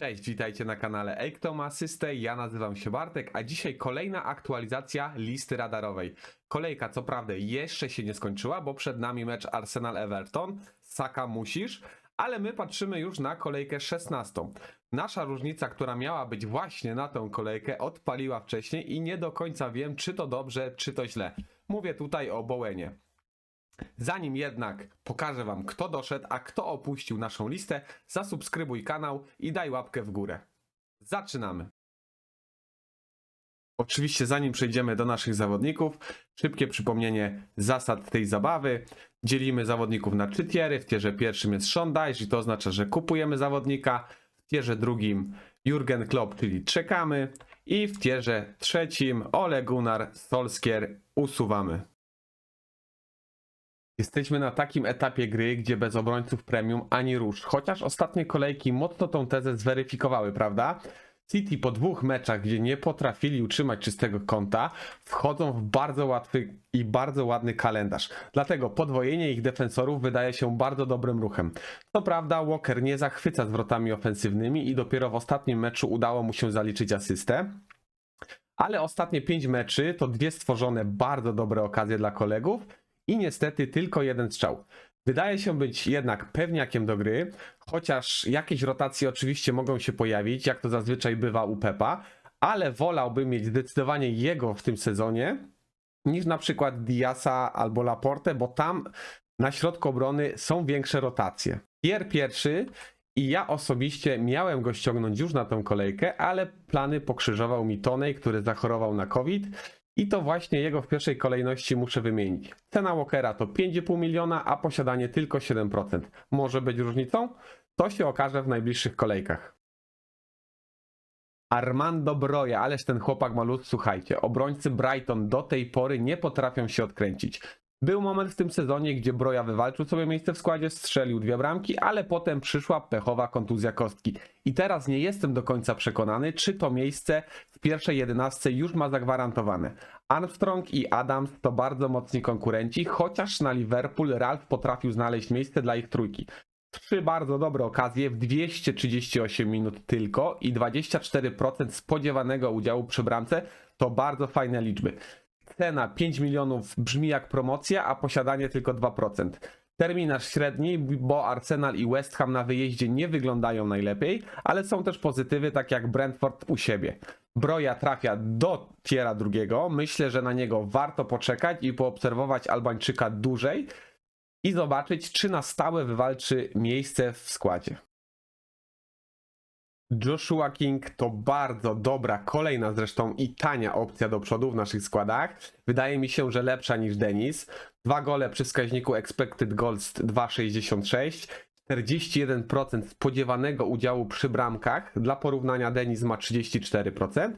Cześć, witajcie na kanale Eiktom Asystę. Ja nazywam się Bartek, a dzisiaj kolejna aktualizacja listy radarowej. Kolejka, co prawda, jeszcze się nie skończyła, bo przed nami mecz Arsenal-Everton. Saka musisz, ale my patrzymy już na kolejkę 16. Nasza różnica, która miała być właśnie na tą kolejkę, odpaliła wcześniej i nie do końca wiem, czy to dobrze, czy to źle. Mówię tutaj o Bołenie. Zanim jednak pokażę Wam, kto doszedł, a kto opuścił naszą listę, zasubskrybuj kanał i daj łapkę w górę. Zaczynamy. Oczywiście, zanim przejdziemy do naszych zawodników, szybkie przypomnienie zasad tej zabawy. Dzielimy zawodników na trzy tiery. W tierze pierwszym jest Dyche i to oznacza, że kupujemy zawodnika. W tierze drugim Jurgen Klopp, czyli czekamy. I w tierze trzecim Ole Gunnar Solskjaer usuwamy. Jesteśmy na takim etapie gry, gdzie bez obrońców premium ani rusz. Chociaż ostatnie kolejki mocno tą tezę zweryfikowały, prawda? City po dwóch meczach, gdzie nie potrafili utrzymać czystego konta, wchodzą w bardzo łatwy i bardzo ładny kalendarz. Dlatego podwojenie ich defensorów wydaje się bardzo dobrym ruchem. Co prawda Walker nie zachwyca zwrotami ofensywnymi i dopiero w ostatnim meczu udało mu się zaliczyć asystę. Ale ostatnie pięć meczy to dwie stworzone bardzo dobre okazje dla kolegów i niestety tylko jeden strzał. Wydaje się być jednak pewniakiem do gry, chociaż jakieś rotacje oczywiście mogą się pojawić, jak to zazwyczaj bywa u Pepa, ale wolałbym mieć zdecydowanie jego w tym sezonie niż na przykład Diasa albo Laporte, bo tam na środku obrony są większe rotacje. Pier pierwszy i ja osobiście miałem go ściągnąć już na tą kolejkę, ale plany pokrzyżował mi Tonej, który zachorował na COVID i to właśnie jego w pierwszej kolejności muszę wymienić. Cena Walkera to 5,5 miliona, a posiadanie tylko 7%. Może być różnicą? To się okaże w najbliższych kolejkach. Armando Broja, ależ ten chłopak ma luz, słuchajcie. Obrońcy Brighton do tej pory nie potrafią się odkręcić. Był moment w tym sezonie, gdzie Broja wywalczył sobie miejsce w składzie, strzelił dwie bramki, ale potem przyszła pechowa kontuzja kostki. I teraz nie jestem do końca przekonany, czy to miejsce w pierwszej jedenastce już ma zagwarantowane. Armstrong i Adams to bardzo mocni konkurenci, chociaż na Liverpool Ralph potrafił znaleźć miejsce dla ich trójki. Trzy bardzo dobre okazje w 238 minut tylko i 24% spodziewanego udziału przy bramce to bardzo fajne liczby. Cena 5 milionów brzmi jak promocja, a posiadanie tylko 2%. Terminarz średni, bo Arsenal i West Ham na wyjeździe nie wyglądają najlepiej, ale są też pozytywy, tak jak Brentford u siebie. Broja trafia do tiera drugiego. Myślę, że na niego warto poczekać i poobserwować Albańczyka dłużej i zobaczyć, czy na stałe wywalczy miejsce w składzie. Joshua King to bardzo dobra, kolejna zresztą i tania opcja do przodu w naszych składach. Wydaje mi się, że lepsza niż Denis. Dwa gole przy wskaźniku expected goals 2,66. 41% spodziewanego udziału przy bramkach. Dla porównania Denis ma 34%.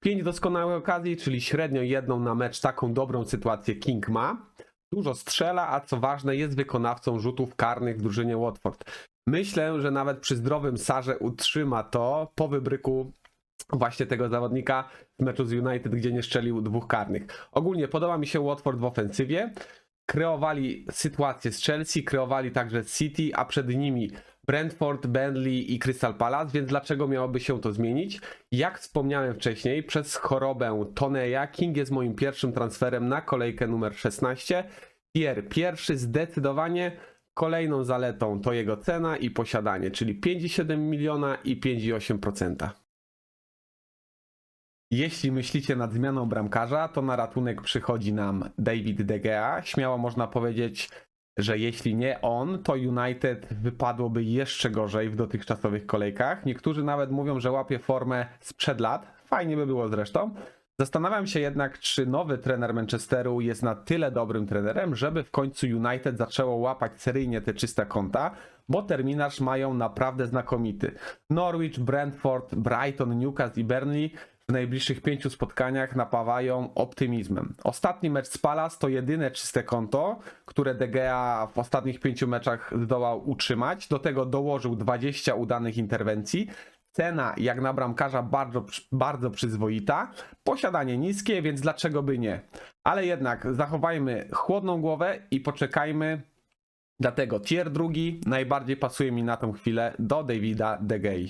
5 doskonałych okazji, czyli średnio jedną na mecz. Taką dobrą sytuację King ma. Dużo strzela, a co ważne jest wykonawcą rzutów karnych w drużynie Watford. Myślę, że nawet przy zdrowym Sarze utrzyma to po wybryku właśnie tego zawodnika w meczu z United, gdzie nie szczelił dwóch karnych. Ogólnie podoba mi się Watford w ofensywie. Kreowali sytuację z Chelsea, kreowali także City, a przed nimi Brentford, Burnley i Crystal Palace, więc dlaczego miałoby się to zmienić? Jak wspomniałem wcześniej, przez chorobę Toneja King jest moim pierwszym transferem na kolejkę numer 16. Pier pierwszy zdecydowanie Kolejną zaletą to jego cena i posiadanie, czyli 5,7 miliona i 5,8%. Jeśli myślicie nad zmianą bramkarza, to na ratunek przychodzi nam David De Gea. Śmiało można powiedzieć, że jeśli nie on, to United wypadłoby jeszcze gorzej w dotychczasowych kolejkach. Niektórzy nawet mówią, że łapie formę sprzed lat. Fajnie by było zresztą. Zastanawiam się jednak, czy nowy trener Manchesteru jest na tyle dobrym trenerem, żeby w końcu United zaczęło łapać seryjnie te czyste konta, bo terminarz mają naprawdę znakomity. Norwich, Brentford, Brighton, Newcastle i Burnley w najbliższych pięciu spotkaniach napawają optymizmem. Ostatni mecz z Palace to jedyne czyste konto, które De Gea w ostatnich pięciu meczach zdołał utrzymać. Do tego dołożył 20 udanych interwencji. Cena jak na bramkarza bardzo, bardzo przyzwoita. Posiadanie niskie, więc dlaczego by nie? Ale jednak zachowajmy chłodną głowę i poczekajmy. Dlatego tier drugi najbardziej pasuje mi na tą chwilę do Davida De Gea.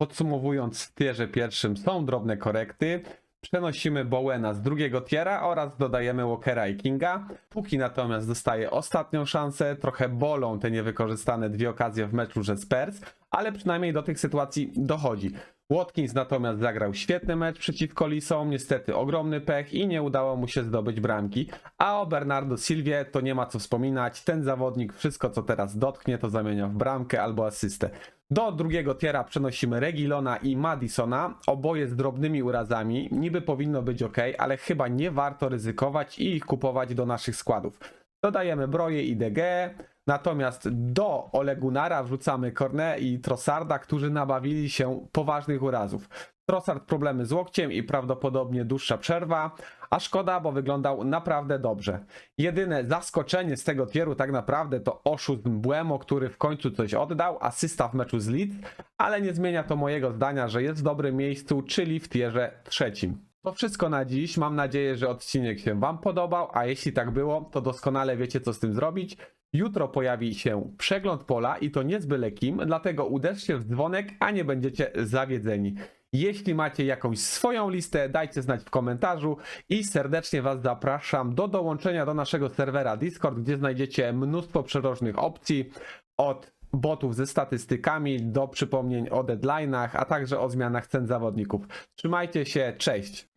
Podsumowując, w tierze pierwszym są drobne korekty. Przenosimy Bowena z drugiego tiera oraz dodajemy Walkera i Kinga. Póki natomiast dostaje ostatnią szansę, trochę bolą te niewykorzystane dwie okazje w meczu ze Spurs, ale przynajmniej do tych sytuacji dochodzi. Watkins natomiast zagrał świetny mecz przeciwko Lisom, niestety ogromny pech i nie udało mu się zdobyć bramki. A o Bernardo Silvie to nie ma co wspominać, ten zawodnik wszystko co teraz dotknie to zamienia w bramkę albo asystę. Do drugiego tiera przenosimy Regilona i Madisona, oboje z drobnymi urazami. Niby powinno być ok, ale chyba nie warto ryzykować i ich kupować do naszych składów. Dodajemy Broje i DG, natomiast do Olegunara wrzucamy Corne i Trossarda, którzy nabawili się poważnych urazów. Trossard problemy z łokciem i prawdopodobnie dłuższa przerwa, a szkoda, bo wyglądał naprawdę dobrze. Jedyne zaskoczenie z tego tieru tak naprawdę to oszust Błemo, który w końcu coś oddał, asysta w meczu z Leeds, ale nie zmienia to mojego zdania, że jest w dobrym miejscu, czyli w tierze trzecim. To wszystko na dziś. Mam nadzieję, że odcinek się Wam podobał, a jeśli tak było, to doskonale wiecie, co z tym zrobić. Jutro pojawi się przegląd pola i to nie z byle kim, dlatego uderzcie w dzwonek, a nie będziecie zawiedzeni. Jeśli macie jakąś swoją listę, dajcie znać w komentarzu i serdecznie Was zapraszam do dołączenia do naszego serwera Discord, gdzie znajdziecie mnóstwo przeróżnych opcji od botów ze statystykami do przypomnień o deadline'ach, a także o zmianach cen zawodników. Trzymajcie się, cześć!